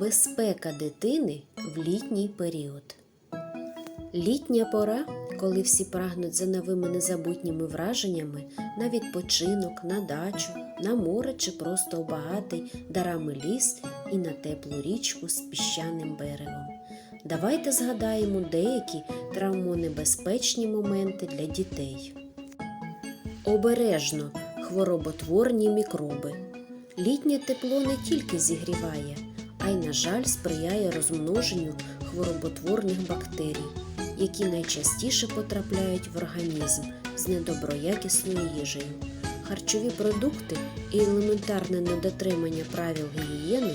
Безпека дитини в літній період. Літня пора, коли всі прагнуть за новими незабутніми враженнями на відпочинок, на дачу, на море чи просто у багатий дарами ліс і на теплу річку з піщаним берегом. Давайте згадаємо деякі травмонебезпечні моменти для дітей. Обережно хвороботворні мікроби. Літнє тепло не тільки зігріває, а й, на жаль, сприяє розмноженню хвороботворних бактерій, які найчастіше потрапляють в організм з недоброякісною їжею. Харчові продукти і елементарне недотримання правил гігієни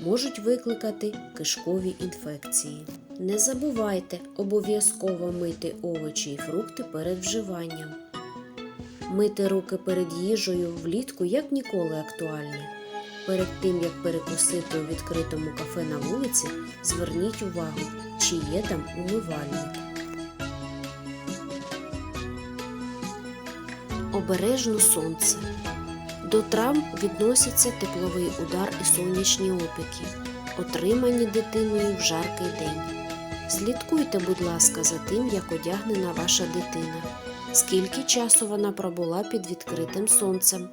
можуть викликати кишкові інфекції. Не забувайте обов'язково мити овочі і фрукти перед вживанням. Мити руки перед їжею влітку як ніколи актуальне. Перед тим як перекусити у відкритому кафе на вулиці, зверніть увагу, чи є там умивальник. Обережно сонце. До травм відносяться тепловий удар і сонячні опіки, отримані дитиною в жаркий день. Слідкуйте, будь ласка, за тим, як одягнена ваша дитина, скільки часу вона пробула під відкритим сонцем.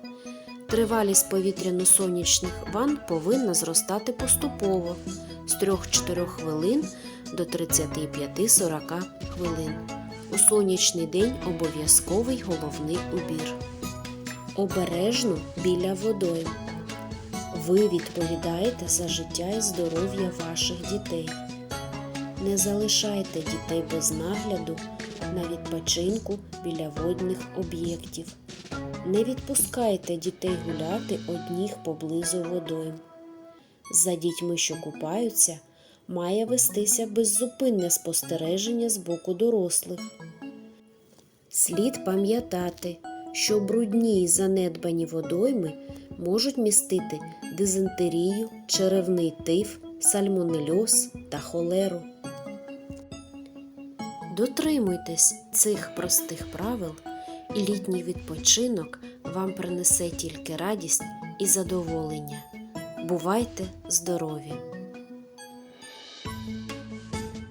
Тривалість повітряно-сонячних ванн повинна зростати поступово з 3-4 хвилин до 35-40 хвилин. У сонячний день обов'язковий головний убір. Обережно біля водойм. Ви відповідаєте за життя і здоров'я ваших дітей. Не залишайте дітей без нагляду на відпочинку біля водних об'єктів. Не відпускайте дітей гуляти одніх поблизу водойм. За дітьми, що купаються, має вестися беззупинне спостереження з боку дорослих. Слід пам'ятати, що брудні й занедбані водойми можуть містити дизентерію, черевний тиф, сальмонельоз та холеру. Дотримуйтесь цих простих правил, і літній відпочинок вам принесе тільки радість і задоволення. Бувайте здорові!